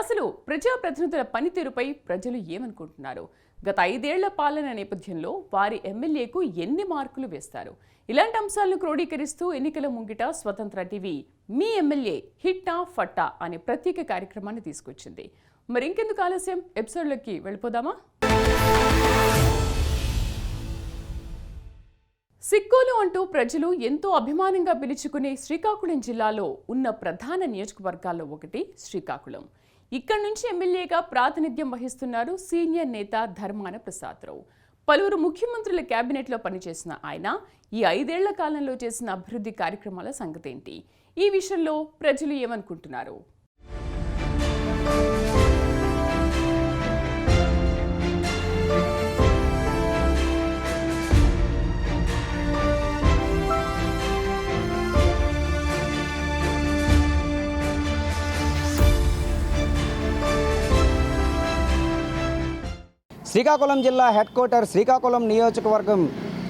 అసలు ప్రజాప్రతినిధుల పనితీరుపై ప్రజలు ఏమనుకుంటున్నారు? గత ఐదేళ్ళ పాలన నేపథ్యంలో వారి ఎమ్మెల్యేకు ఎన్ని మార్కులు వేస్తారు? ఇలాంటి అంశాలను క్రోడీకరిస్తూ ఎన్నికల ముంగిట స్వతంత్ర టీవీ మీ ఎమ్మెల్యే హిట్టా ఫట్టా అనే ప్రత్యేక కార్యక్రమాన్ని తీసుకొచ్చింది. మరి ఇంకెందుకు ఆలస్యం? ఎపిసోడ్లోకి వెళ్ళిపోదామా? సిక్కోలు అంటూ ప్రజలు ఎంతో అభిమానంగా పిలుచుకునే శ్రీకాకుళం జిల్లాలో ఉన్న ప్రధాన నియోజకవర్గాల్లో ఒకటి శ్రీకాకుళం. ఇక్కడి నుంచి ఎమ్మెల్యేగా ప్రాతినిధ్యం వహిస్తున్నారు సీనియర్ నేత ధర్మాన ప్రసాదరావు. పలువురు ముఖ్యమంత్రుల కేబినెట్లో పనిచేసిన ఆయన ఈ ఐదేళ్ళ కాలంలో చేసిన అభివృద్ధి కార్యక్రమాల సంగతేంటి? ఈ విషయంలో ప్రజలు ఏమనుకుంటున్నారు? శ్రీకాకుళం జిల్లా హెడ్ క్వార్టర్ శ్రీకాకుళం నియోజకవర్గం.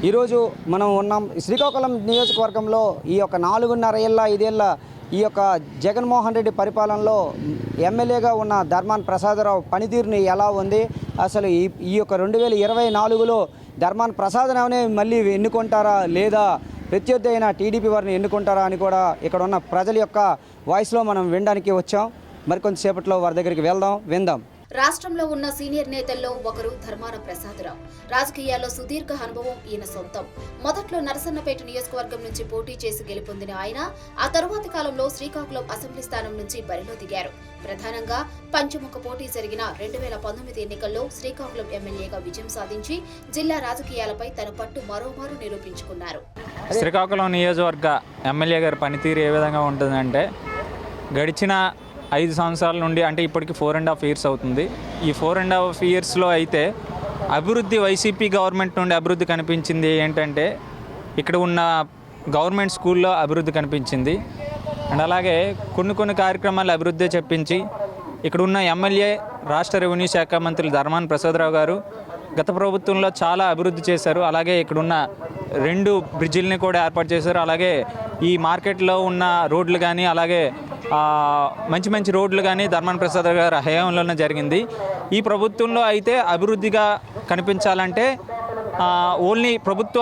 ఈరోజు మనం ఉన్నాం. శ్రీకాకుళం నియోజకవర్గంలో ఈ యొక్క నాలుగున్నర ఏళ్ళ ఐదేళ్ళ ఈ యొక్క జగన్మోహన్ రెడ్డి పరిపాలనలో ఎమ్మెల్యేగా ఉన్న ధర్మాన్ ప్రసాదరావు పనితీరుని ఎలా ఉంది? అసలు ఈ ఈ యొక్క రెండు వేల ఇరవై నాలుగులో ధర్మాన్ ప్రసాదరావునే మళ్ళీ ఎన్నుకుంటారా లేదా? ప్రత్యర్థి అయిన టీడీపీ వారిని ఎన్నుకుంటారా అని కూడా ఇక్కడ ఉన్న ప్రజల యొక్క వాయిస్లో మనం వినడానికి వచ్చాం. మరికొంతసేపట్లో వారి దగ్గరికి వెళ్దాం విందాం. రాష్ట్రంలో ఉన్న సీనియర్ నేతల్లో ఒకరు ధర్మాన ప్రసాదరావు. రాజకీయాల్లో సుదీర్ఘ అనుభవం ఈయన సొంతం. మొదట్లో నరసన్నపేట నియోజకవర్గం నుంచి పోటీ చేసి గెలుపొందిన ఆయన ఆ తరువాతి కాలంలో శ్రీకాకుళం అసెంబ్లీ స్థానం నుంచి బరిలో దిగారు. ప్రధానంగా పంచముఖ పోటీ జరిగిన రెండు వేల పంతొమ్మిది ఎన్నికల్లో శ్రీకాకుళం ఎమ్మెల్యేగా విజయం సాధించి జిల్లా రాజకీయాలపై తన పట్టు మరోమారు నిరూపించుకున్నారు. శ్రీకాకుళం నియోజకవర్గ ఎమ్మెల్యే గారి పనితీరు ఏ విధంగా ఉంటుందంటే గడిచిన ఐదు సంవత్సరాల నుండి అంటే ఇప్పటికి ఫోర్ అండ్ హాఫ్ ఇయర్స్ అవుతుంది. ఈ ఫోర్ అండ్ హాఫ్ ఇయర్స్లో అయితే అభివృద్ధి వైసీపీ గవర్నమెంట్ నుండి అభివృద్ధి కనిపించింది ఏంటంటే ఇక్కడ ఉన్న గవర్నమెంట్ స్కూల్లో అభివృద్ధి కనిపించింది. అండ్ అలాగే కొన్ని కొన్ని కార్యక్రమాలు అభివృద్ధి చెప్పించి ఇక్కడ ఉన్న ఎమ్మెల్యే రాష్ట్ర రెవెన్యూ శాఖ మంత్రి ధర్మాన్ ప్రసాదరావు గారు గత ప్రభుత్వంలో చాలా అభివృద్ధి చేశారు. అలాగే ఇక్కడున్న రెండు బ్రిడ్జిల్ని కూడా ఏర్పాటు చేశారు. అలాగే ఈ మార్కెట్లో ఉన్న రోడ్లు కానీ అలాగే మంచి మంచి రోడ్లు కానీ ధర్మాన ప్రసాద్ గారి హయాంలోనే జరిగింది. ఈ ప్రభుత్వంలో అయితే అభివృద్ధిగా కనిపించాలంటే ఓన్లీ ప్రభుత్వ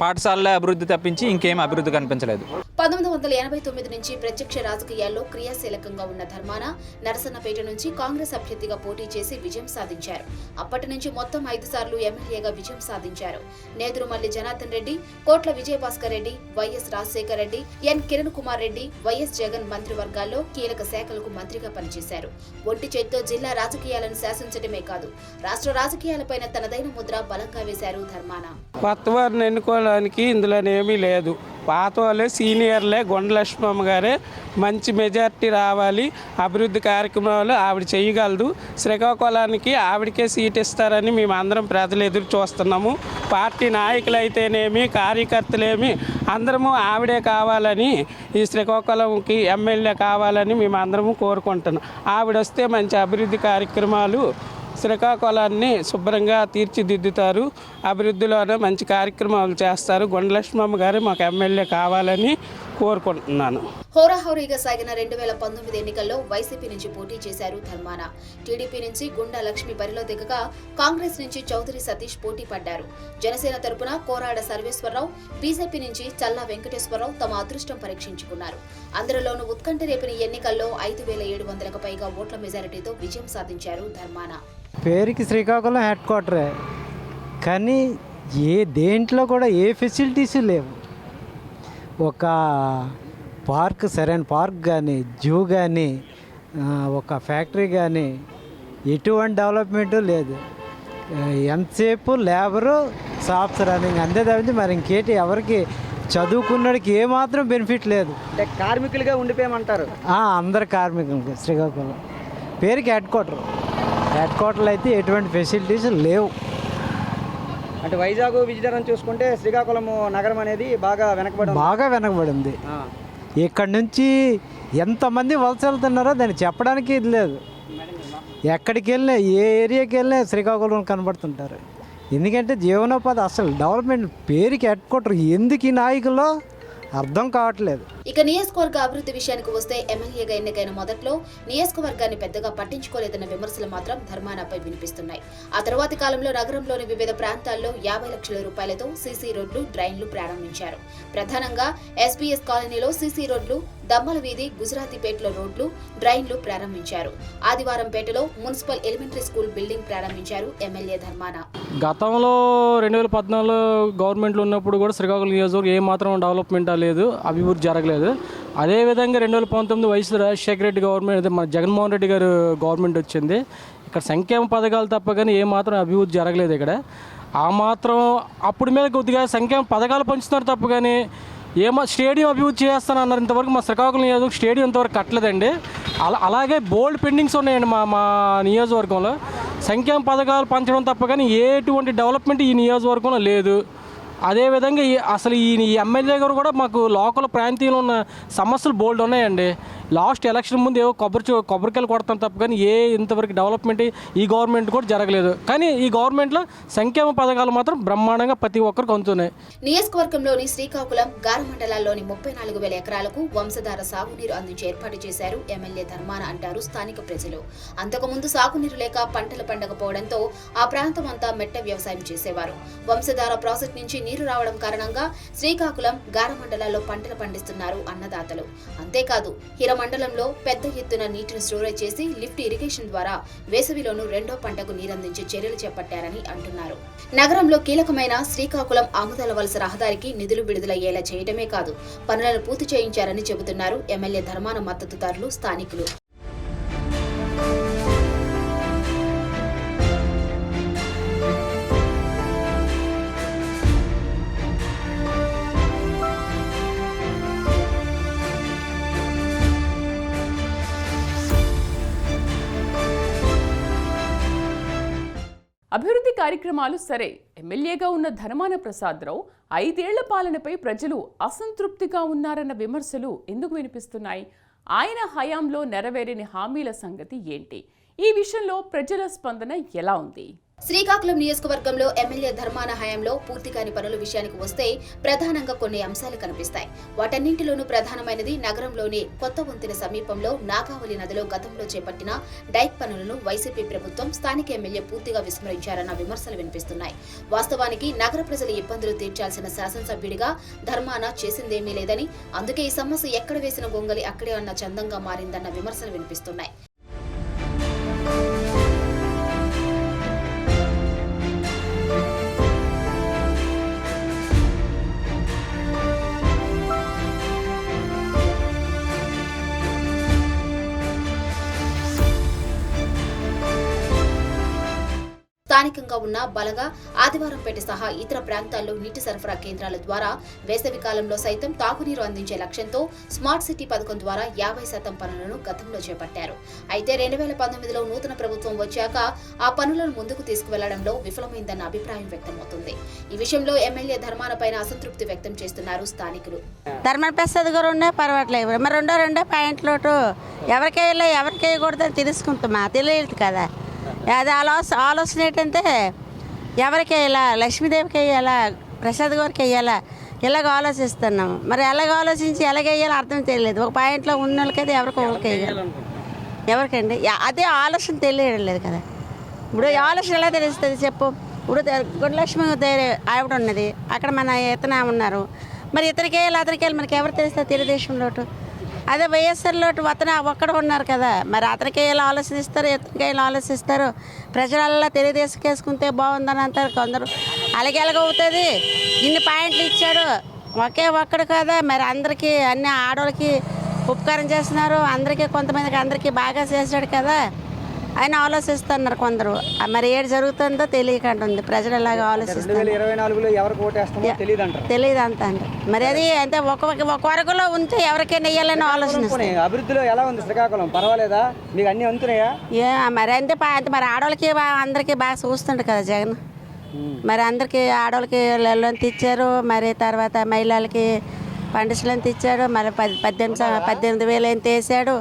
పాఠశాలల అభివృద్ధి తప్పించి ఇంకేం అభివృద్ధి కనిపించలేదు. పంతొమ్మిది వందల ఎనభై తొమ్మిది నుంచి ప్రత్యక్ష రాజకీయాల్లో క్రియాశీలకంగా ఉన్న ధర్మాన నరసన్నపేట నుంచి కాంగ్రెస్ అభ్యర్థిగా పోటీ చేసి విజయం సాధించారు. అప్పటి నుంచి మొత్తం ఐదు సార్లు ఎమ్మెల్యేగా విజయం సాధించారు. నేదురుమల్లి జనార్దన్ రెడ్డి కోట్ల విజయభాస్కర్ రెడ్డి వైఎస్ రాజశేఖర్ రెడ్డి ఎన్ కిరణ్ కుమార్ రెడ్డి వైఎస్ జగన్ మంత్రివర్గాల్లో కీలక శాఖలకు మంత్రిగా పనిచేశారు. ఒంటి చేత్తో జిల్లా రాజకీయాలను శాసించడమే కాదు రాష్ట్ర రాజకీయాలపైన తనదైన ముద్ర బలంగా వేశారు ధర్మాన. కొత్త వారిని ఎన్నుకోవడానికి ఇందులో ఏమీ లేదు. పాత వాళ్ళే సీనియర్లే గొండలక్ష్మమ్మ గారే మంచి మెజార్టీ రావాలి అభివృద్ధి కార్యక్రమాలు ఆవిడ చేయగలదు. శ్రీకాకుళానికి ఆవిడకే సీట్ ఇస్తారని మేము అందరం ప్రజలు ఎదురు చూస్తున్నాము. పార్టీ నాయకులు అయితేనేమి కార్యకర్తలేమి అందరము ఆవిడే కావాలని ఈ శ్రీకాకుళంకి ఎమ్మెల్యే కావాలని మేము అందరము కోరుకుంటున్నాం. ఆవిడ వస్తే మంచి అభివృద్ధి కార్యక్రమాలు శ్రీకాకుళాన్ని శుభ్రంగా తీర్చిదిద్దుతారు. అభివృద్ధిలోనే మంచి కార్యక్రమాలు చేస్తారు. గుండలక్ష్మమ్మ గారు మాకు ఎమ్మెల్యే కావాలని కోరుకుంటున్నాను. హోరాహోరీగా సాగిన రెండు వేల పంతొమ్మిది ఎన్నికల్లో వైసీపీ నుంచి పోటీ చేశారు ధర్మాన. టీడీపీ నుంచి గుండా లక్ష్మి బరిలో దిగగా కాంగ్రెస్ నుంచి చౌదరి సతీష్ పోటీ పడ్డారు. జనసేన తరపున కోరాడ సర్వేశ్వరరావు బీజేపీ నుంచి చల్లా వెంకటేశ్వరరావు తమ అదృష్టం పరీక్షించుకున్నారు. అందరిలోనూ ఉత్కంఠ రేపిన ఎన్నికల్లో ఐదు వేల ఏడు వందలకు పైగా ఓట్ల మెజారిటీతో విజయం సాధించారు ధర్మాన. పేరుకి శ్రీకాకుళం హెడ్ క్వార్టరే. కానీ ఏ దేంట్లో కూడా ఏ ఫెసిలిటీస్ లేవు. ఒక పార్క్ సరైన పార్క్ కానీ జూ కానీ ఒక ఫ్యాక్టరీ కానీ ఎటువంటి డెవలప్మెంటు లేదు. ఎంతసేపు లేబరు షాప్స్ రన్నింగ్ అంతే తప్పించి మరి ఇంకేటి ఎవరికి చదువుకున్నడికి ఏమాత్రం బెనిఫిట్ లేదు. అంటే కార్మికులుగా ఉండిపోయామంటారు. అందరు కార్మికులకి శ్రీకాకుళం. పేరుకి హెడ్ క్వార్టర్. హెడ్ క్వార్టర్లు అయితే ఎటువంటి ఫెసిలిటీస్ లేవు. అంటే వైజాగ్ విజయనగరం చూసుకుంటే శ్రీకాకుళం నగరం అనేది బాగా వెనకబడి. బాగా వెనకబడింది. ఇక్కడ నుంచి ఎంతమంది వలస వెళ్తున్నారో దాన్ని చెప్పడానికి ఇది లేదు ఎక్కడికి వెళ్ళినా ఏ ఏరియాకి వెళ్ళినా శ్రీకాకుళం కనబడుతుంటారు ఎందుకంటే జీవనోపాధి అసలు డెవలప్మెంట్ పేరుకి హెడ్ క్వార్టర్ ఎందుకు ఈ నాయకుల్లో అర్థం కావట్లేదు. ఇక నియోజకవర్గ అభివృద్ధి విషయానికి వస్తే ఎమ్మెల్యేగా ఎన్నికైన మొదట్లో నియోజకవర్గాన్ని పెద్దగా పట్టించుకోలేదన్న విమర్శలు మాత్రం ధర్మానాపై వినిపిస్తున్నాయి. ఆ తర్వాతి కాలంలో నగరంలోని వివిధ ప్రాంతాల్లో యాభై లక్షల రూపాయలతో సీసీ రోడ్లు డ్రైన్లు ప్రారంభించారు. ప్రధానంగా ఎస్బీఎస్ కాలనీలో సీసీ రోడ్లు దమ్మల వీధి గుజరాతీపేటలో రోడ్లు డ్రైన్లు ప్రారంభించారు. ఆదివారంపేటలో మున్సిపల్ ఎలిమెంటరీ స్కూల్ బిల్డింగ్ ప్రారంభించారు ఎమ్మెల్యే ధర్మాన. గతంలో రెండు వేల పద్నాలుగులో గవర్నమెంట్లో ఉన్నప్పుడు కూడా శ్రీకాకుళం నియోజకవర్గం ఏమాత్రం డెవలప్మెంట్ లేదు అభివృద్ధి జరగలేదు. అదేవిధంగా రెండు వేల పంతొమ్మిది వయసు రాజశేఖర రెడ్డి గవర్నమెంట్ మన జగన్మోహన్ రెడ్డి గారు గవర్నమెంట్ వచ్చింది. ఇక్కడ సంక్షేమ పథకాలు తప్ప కానీ మాత్రం అభివృద్ధి జరగలేదు ఇక్కడ. ఆ మాత్రం అప్పుడు మీద కొద్దిగా సంక్షేమ పథకాలు పంచుతున్నారు తప్ప కానీ ఏమో స్టేడియం అభివృద్ధి చేస్తాను అన్నారు ఇంతవరకు మా శ్రీకాకుళం నియోజకవర్గం స్టేడియం ఇంతవరకు కట్టలేదండి. అలా అలాగే బోల్డ్ పెండింగ్స్ ఉన్నాయండి మా మా నియోజకవర్గంలో. సంక్షేమ పథకాలు పంచడం తప్ప కానీ ఎటువంటి డెవలప్మెంట్ ఈ నియోజకవర్గంలో లేదు. అదేవిధంగా ఈ అసలు ఈ ఈ ఎమ్మెల్యే గారు కూడా మాకు లోకల్ ప్రాంతీయంలో ఉన్న సమస్యలు బోల్డ్ ఉన్నాయండి. లాస్ట్ ఎలక్షన్ ముందు ఏవో కొబ్బరి కొబ్బరికాయలు కొడతాం తప్ప కానీ ఏ ఇంతవరకు డెవలప్మెంట్ ఈ గవర్నమెంట్ కూడా జరగలేదు. కానీ ఈ గవర్నమెంట్లో సంక్షేమ పథకాలు మాత్రం బ్రహ్మాండంగా ప్రతి ఒక్కరికి అందుతున్నాయి. నియోజకవర్గంలోని శ్రీకాకుళం గార మండలాల్లోని ముప్పై నాలుగు వేల ఎకరాలకు వంశధార సాగునీరు అందించే ఏర్పాటు చేశారు ఎమ్మెల్యే ధర్మాన అంటారు స్థానిక ప్రజలు. అంతకుముందు సాగునీరు లేక పంటలు పండకపోవడంతో ఆ ప్రాంతం అంతా మెట్ట వ్యవసాయం చేసేవారు. వంశధార ప్రాజెక్ట్ నుంచి నీరు రావడం కారణంగా శ్రీకాకుళం గార మండలాల్లో పంటలు పండిస్తున్నారు అన్నదాతలు. అంతేకాదు హిర మండలంలో పెద్ద ఎత్తున నీటిని స్టోరేజ్ చేసి లిఫ్ట్ ఇరిగేషన్ ద్వారా వేసవిలోనూ రెండో పంటకు నీరందించే చర్యలు చేపట్టారని అంటున్నారు. నగరంలో కీలకమైన శ్రీకాకుళం ఆముదాల వలస రహదారికి నిధులు విడుదలయ్యేలా చేయడమే కాదు పనులను పూర్తి చేయించారని చెబుతున్నారు ఎమ్మెల్యే ధర్మాన మద్దతుదారులు స్థానికులు. అభివృద్ధి కార్యక్రమాలు సరే. ఎమ్మెల్యేగా ఉన్న ధర్మాన ప్రసాదరావు ఐదేళ్ళ పాలనపై ప్రజలు అసంతృప్తిగా ఉన్నారన్న విమర్శలు ఎందుకు వినిపిస్తున్నాయి? ఆయన హయాంలో నెరవేరని హామీల సంగతి ఏంటి? ఈ విషయంలో ప్రజల స్పందన ఎలా ఉంది? శ్రీకాకుళం నియోజకవర్గంలో ఎమ్మెల్యే ధర్మాన హయాంలో పూర్తి కాని పనుల విషయానికి వస్తే ప్రధానంగా కొన్ని అంశాలు కనిపిస్తాయి. వాటన్నింటిలోనూ ప్రధానమైనది నగరంలోని కొత్త వంతెన సమీపంలో నాగావళి నదిలో గతంలో చేపట్టిన డైక్ పనులను వైసీపీ ప్రభుత్వం స్థానిక ఎమ్మెల్యే పూర్తిగా విస్మరించారన్న విమర్శలు వినిపిస్తున్నాయి. వాస్తవానికి నగర ప్రజల ఇబ్బందులు తీర్చాల్సిన శాసనసభ్యుడిగా ధర్మాన చేసిందేమీ లేదని అందుకే ఈ సమస్య ఎక్కడ వేసిన గొంగలి అక్కడే అన్న చందంగా మారిందన్న విమర్శలు వినిపిస్తున్నాయి. స్థానికంగా ఉన్న బలగా ఆదివారంపేట సహా ఇతర ప్రాంతాల్లో నీటి సరఫరా కేంద్రాల ద్వారా వేసవి కాలంలో సైతం తాగునీరు అందించే లక్ష్యంతో స్మార్ట్ సిటీ పథకం ద్వారా యాభై శాతం పనులను గతంలో చేపట్టారు. అయితే రెండు వేల పంతొమ్మిదిలో నూతన ప్రభుత్వం వచ్చాక ఆ పనులను ముందుకు తీసుకువెళ్ళడంలో విఫలమైందన్న అభిప్రాయం వ్యక్తమవుతుంది. ఈ విషయంలో ఎమ్మెల్యే ధర్మానపైన అసంతృప్తి వ్యక్తం చేస్తున్నారు స్థానికులు. ధర్మన ప్రసాద్ గారు ఉండే పర్వాలేదు. మరి రెండో రెండో పాయింట్లు ఎవరికి వేయాలి ఎవరికి తెలుసుకుంటామా తెలియదు కదా. అది ఆలోచన ఆలోచన ఏంటంటే ఎవరికి వేయాలా లక్ష్మీదేవికి వేయాలా ప్రసాద్ గారికి వేయాలా ఇలాగ ఆలోచిస్తున్నాము మరి ఎలాగ ఆలోచించి ఎలాగ వేయాలో అర్థం తెలియలేదు. ఒక పాయింట్లో ఉన్న వాళ్ళకైతే ఎవరికి ఒకరికి వేయాలి. ఎవరికండి? అదే ఆలోచన తెలియడం లేదు కదా. ఇప్పుడు ఆలోచన ఎలా తెలుస్తుంది చెప్పు. ఇప్పుడు గుడ్లక్ష్మి ఆవిడ ఉన్నది. అక్కడ మన ఇతన ఉన్నారు. మరి ఇతనికి వెళ్ళి అతనికి వెళ్ళి మనకి ఎవరు తెలుస్తుంది? తెలుగుదేశం లోటు. అదే వైఎస్ఆర్ లోటు అతను ఒక్కడ ఉన్నారు కదా. మరి అతనికి వెళ్ళి ఆలోచిస్తారు ఇతనికి వెళ్ళి ఆలోచిస్తారు ప్రజలల్లా తెలుగుదేశం వేసుకుంటే బాగుందని అంటారు కొందరు. అలాగే ఇన్ని పాయింట్లు ఇచ్చాడు. ఒకే ఒక్కడు కదా. మరి అందరికీ అన్ని ఆడవాళ్ళకి ఉపకారం చేస్తున్నారు. అందరికీ కొంతమందికి అందరికీ బాగా చేశాడు కదా. ఆయన ఆలోచిస్తున్నారు కొందరు. మరి ఏడు జరుగుతుందో తెలియకుండా ఉంది. ప్రజలు ఎలాగ ఆలోచిస్తారు తెలియదు అంత అండి. మరి అది అంటే ఒక ఒక వరకులో ఉంటే ఎవరికైనా వేయాలని ఆలోచన అభివృద్ధిలో ఎలా ఉంది? శ్రీకాకుళం పర్వాలేదా? మీకు అన్ని అందుతున్నాయా? ఏ మరి అంటే మరి ఆడవాళ్ళకి అందరికీ బాగా చూస్తుండు కదా జగన్. మరి అందరికీ ఆడవాళ్ళకి లోన్ తెచ్చారు. మరి తర్వాత మహిళలకి పండితులను తెచ్చాడు. మరి పది పద్దెనిమిది పద్దెనిమిది వేలు ఎంత వేసాడు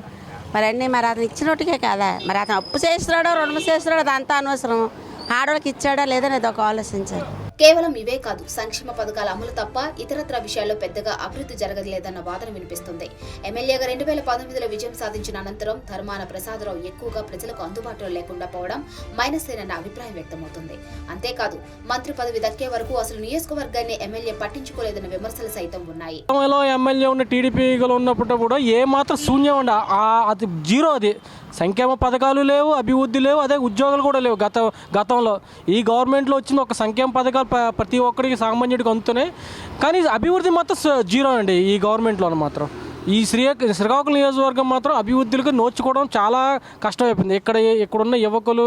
మరి అన్నీ మరి అతను ఇచ్చినట్టుకే కదా? మరి అతను అప్పు చేస్తున్నాడో రుణం చేస్తున్నాడో అదంతా అనవసరం. ఆడవాళ్ళకి ఇచ్చాడా లేదని అది ఒక ఆలోచించారు కేవలం ఇవే కాదు సంక్షేమ పథకాల అమలు తప్ప ఇతరత్ర విషయాల్లో పెద్దగా అభివృద్ధి జరగలేదన్న వాదన వినిపిస్తుంది. ఎమ్మెల్యేగా రెండు వేల పంతొమ్మిదిలో విజయం సాధించిన అనంతరం ధర్మాన ప్రసాదరావు ఎక్కువగా ప్రజలకు అందుబాటులో లేకుండా పోవడం మైనస్ మైనసేనన్న అభిప్రాయం వ్యక్తమవుతుంది. అంతేకాదు మంత్రి పదవి దక్కే వరకు అసలు నియోజకవర్గాన్ని ఎమ్మెల్యే పట్టించుకోలేదన్న విమర్శలు సైతం ఉన్నాయి. ఎమ్మెల్యే ఉన్న టీడీపీలో ఉన్నప్పుడు కూడా ఏ మాత్రం శూన్యం ఆ- అది జీరో అది. సంక్షేమ పథకాలు లేవు అభివృద్ధి లేవు అదే ఉద్యోగాలు కూడా లేవు. గత గతంలో ఈ గవర్నమెంట్లో వచ్చిన ఒక సంక్షేమ పథకాలు ప్రతి ఒక్కరికి సామాన్యుడికి అందుతున్నాయి. కానీ అభివృద్ధి మాత్రం జీరో అండి ఈ గవర్నమెంట్లో మాత్రం. ఈ శ్రీ శ్రీకాకుళం నియోజకవర్గం మాత్రం అభివృద్ధులకు నోచుకోవడం చాలా కష్టమైపోయింది. ఇక్కడ ఇక్కడున్న యువకులు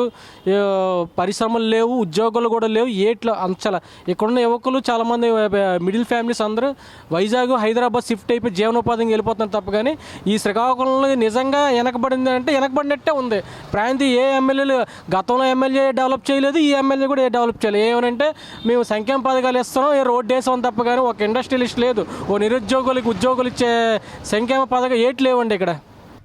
పరిశ్రమలు లేవు ఉద్యోగాలు కూడా లేవు ఏట్లో అంచల. ఇక్కడున్న యువకులు చాలామంది మిడిల్ ఫ్యామిలీస్ అందరూ వైజాగ్ హైదరాబాద్ షిఫ్ట్ అయిపోయి జీవనోపాధికి వెళ్ళిపోతున్నారు తప్ప కానీ ఈ శ్రీకాకుళంలో నిజంగా వెనకబడింది అంటే వెనకబడినట్టే ఉంది. ప్రాంతీయ ఏ ఎమ్మెల్యేలు గతంలో ఎమ్మెల్యే డెవలప్ చేయలేదు ఈ ఎమ్మెల్యే కూడా ఏ డెవలప్ చేయలేదు. ఏమనంటే మేము సంక్షేమ పథకాలు ఇస్తున్నాం ఏ రోడ్డు వేసాం తప్ప కానీ ఒక ఇండస్ట్రియలిస్ట్ లేదు. ఓ నిరుద్యోగులకు ఉద్యోగులు ఇచ్చే సంక్షేమ పథకం ఏటి లేవండి ఇక్కడ?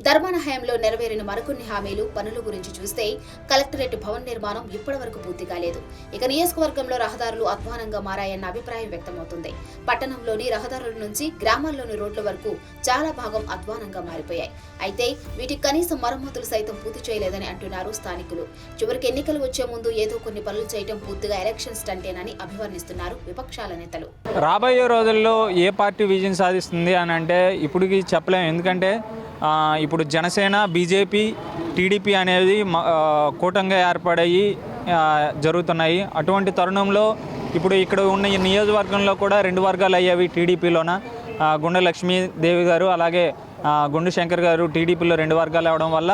ధర్మాన హయాంలో నెరవేరిన మరికొన్ని హామీలు పనుల గురించి చూస్తే కలెక్టరేట్ భవన్ నిర్మాణం ఇప్పటి వరకు పూర్తి కాలేదు ఇక నియోజకవర్గంలో రహదారులు అధ్వానంగా మారాయన్న అభిప్రాయం వ్యక్తమవుతుంది. పట్టణంలోని రహదారుల నుంచి గ్రామాల్లోని రోడ్ల వరకు చాలా భాగం అధ్వానంగా మారిపోయాయి. అయితే వీటికి కనీసం మరమ్మతులు సైతం పూర్తి చేయలేదని అంటున్నారు స్థానికులు. చివరికి ఎన్నికలు వచ్చే ముందు ఏదో కొన్ని పనులు చేయడం పూర్తిగా ఎలక్షన్ స్టంటేనని అభివర్ణిస్తున్నారు విపక్షాల నేతలు. రాబోయే రోజుల్లో ఏ పార్టీ విజయం సాధిస్తుంది అని అంటే ఇప్పటికి చెప్పలేము ఎందుకంటే ఇప్పుడు జనసేన బీజేపీ టీడీపీ అనేది కూటంగా ఏర్పడయి జరుగుతున్నాయి. అటువంటి తరుణంలో ఇప్పుడు ఇక్కడ ఉన్న ఈ నియోజకవర్గంలో కూడా రెండు వర్గాలు అయ్యేవి టీడీపీలోన. గుండె లక్ష్మీదేవి గారు అలాగే గుండు శంకర్ గారు టీడీపీలో రెండు వర్గాలు అవడం వల్ల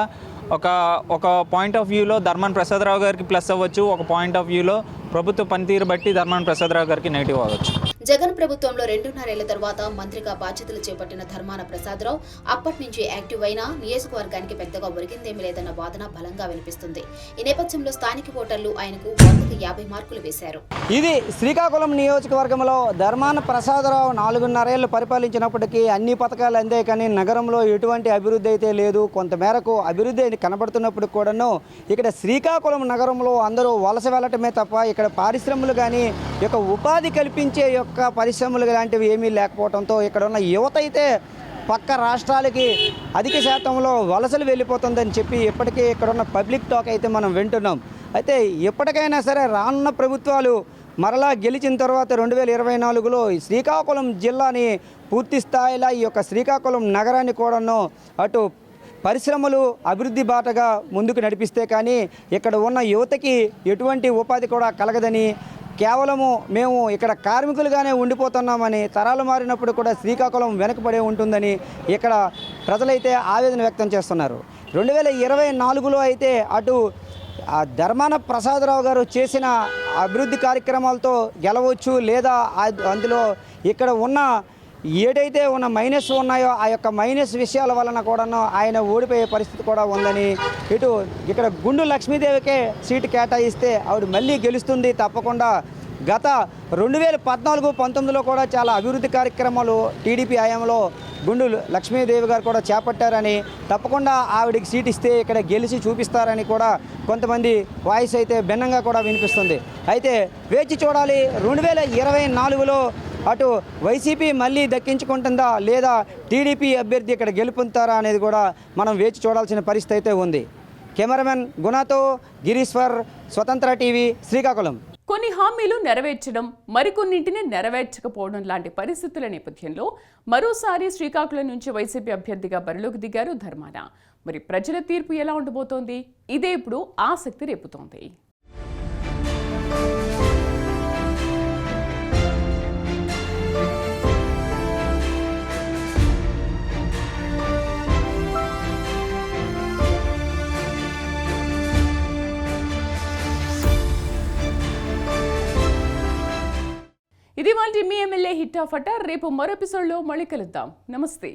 ఒక ఒక పాయింట్ ఆఫ్ వ్యూలో ధర్మాన్ ప్రసాదరావు గారికి ప్లస్ అవ్వచ్చు. ఒక పాయింట్ ఆఫ్ వ్యూలో ప్రభుత్వ పనితీరు బట్టి ధర్మాన్ ప్రసాదరావు గారికి నెగిటివ్ అవ్వచ్చు. జగన్ ప్రభుత్వంలో రెండున్నరేళ్ళ తర్వాత మంత్రిగా బాధ్యతలు చేపట్టిన ధర్మాన ప్రసాదరావు అప్పటి నుంచి యాక్టివ్ అయినా నియోజకవర్గానికి పెద్దగా ఒరిగిందేమీ లేదన్న వాదన బలంగా వినిపిస్తుంది. ఈ నేపథ్యంలో స్థానిక ఓటర్లు ఆయనకు వందకు యాభై మార్కులు వేశారు. ఇది శ్రీకాకుళం నియోజకవర్గంలో ధర్మాన ప్రసాదరావు నాలుగున్నరేళ్ళు పరిపాలించినప్పటికీ అన్ని పథకాలు అందే కానీ నగరంలో ఎటువంటి అభివృద్ధి అయితే లేదు. కొంతమేరకు అభివృద్ధి కనబడుతున్నప్పుడు కూడాను ఇక్కడ శ్రీకాకుళం నగరంలో అందరూ వలస వెళ్ళటమే తప్ప ఇక్కడ పారిశ్రమలు కానీ యొక్క ఉపాధి కల్పించే యొక్క పరిశ్రమలు లాంటివి ఏమీ లేకపోవడంతో ఇక్కడ ఉన్న యువత అయితే పక్క రాష్ట్రాలకి అధిక శాతంలో వలసలు వెళ్ళిపోతుందని చెప్పి ఇప్పటికీ ఇక్కడ ఉన్న పబ్లిక్ టాక్ అయితే మనం వింటున్నాం. అయితే ఎప్పటికైనా సరే రానున్న ప్రభుత్వాలు మరలా గెలిచిన తర్వాత రెండు వేల ఇరవై నాలుగులో శ్రీకాకుళం జిల్లాని పూర్తి స్థాయిలో ఈ యొక్క శ్రీకాకుళం నగరాన్ని కూడాను అటు పరిశ్రమలు అభివృద్ధి బాటగా ముందుకు నడిపిస్తే కానీ ఇక్కడ ఉన్న యువతకి ఎటువంటి ఉపాధి కూడా కలగదని కేవలము మేము ఇక్కడ కార్మికులుగానే ఉండిపోతున్నామని తరాలు మారినప్పుడు కూడా శ్రీకాకుళం వెనకబడే ఉంటుందని ఇక్కడ ప్రజలైతే ఆవేదన వ్యక్తం చేస్తున్నారు. రెండు వేల ఇరవై నాలుగులో అయితే అటు ధర్మాన ప్రసాదరావు గారు చేసిన అభివృద్ధి కార్యక్రమాలతో గెలవచ్చు లేదా అందులో ఇక్కడ ఉన్న ఏదైతే ఉన్న మైనస్ ఉన్నాయో ఆ యొక్క మైనస్ విషయాల వలన కూడాను ఆయన ఓడిపోయే పరిస్థితి కూడా ఉందని ఇటు ఇక్కడ గుండు లక్ష్మీదేవికే సీటు కేటాయిస్తే ఆవిడ మళ్ళీ గెలుస్తుంది తప్పకుండా. గత రెండు వేల పద్నాలుగు పంతొమ్మిదిలో కూడా చాలా అభివృద్ధి కార్యక్రమాలు టీడీపీ హయాంలో గుండు లక్ష్మీదేవి గారు కూడా చేపట్టారని తప్పకుండా ఆవిడకి సీట్ ఇస్తే ఇక్కడ గెలిచి చూపిస్తారని కూడా కొంతమంది వాయిస్ అయితే భిన్నంగా కూడా వినిపిస్తుంది. అయితే వేచి చూడాలి. రెండు వేల ఇరవై నాలుగులో అటు వైసీపీ మళ్ళీ దక్కించుకుంటుందా లేదా టీడీపీ అభ్యర్థి ఇక్కడ గెలుపొందుతారా అనేది కూడా మనం వేచి చూడాల్సిన పరిస్థితి అయితే ఉంది. కెమెరామెన్ గుణాతో గిరీశ్వర్ స్వతంత్ర టీవీ శ్రీకాకుళం. కొన్ని హామీలు నెరవేర్చడం మరికొన్నింటిని నెరవేర్చకపోవడం లాంటి పరిస్థితుల నేపథ్యంలో మరోసారి శ్రీకాకుళం నుంచి వైసీపీ అభ్యర్థిగా బరిలోకి దిగారు ధర్మాన. మరి ప్రజల తీర్పు ఎలా ఉండబోతోంది? ఇదే ఇప్పుడు ఆసక్తి రేపుతోంది. మీ ఎమ్మెల్యే హిట్ ఆఫ్ అట. రేపు మరో ఎపిసోడ్లో మళ్ళీ కలుద్దాం. నమస్తే.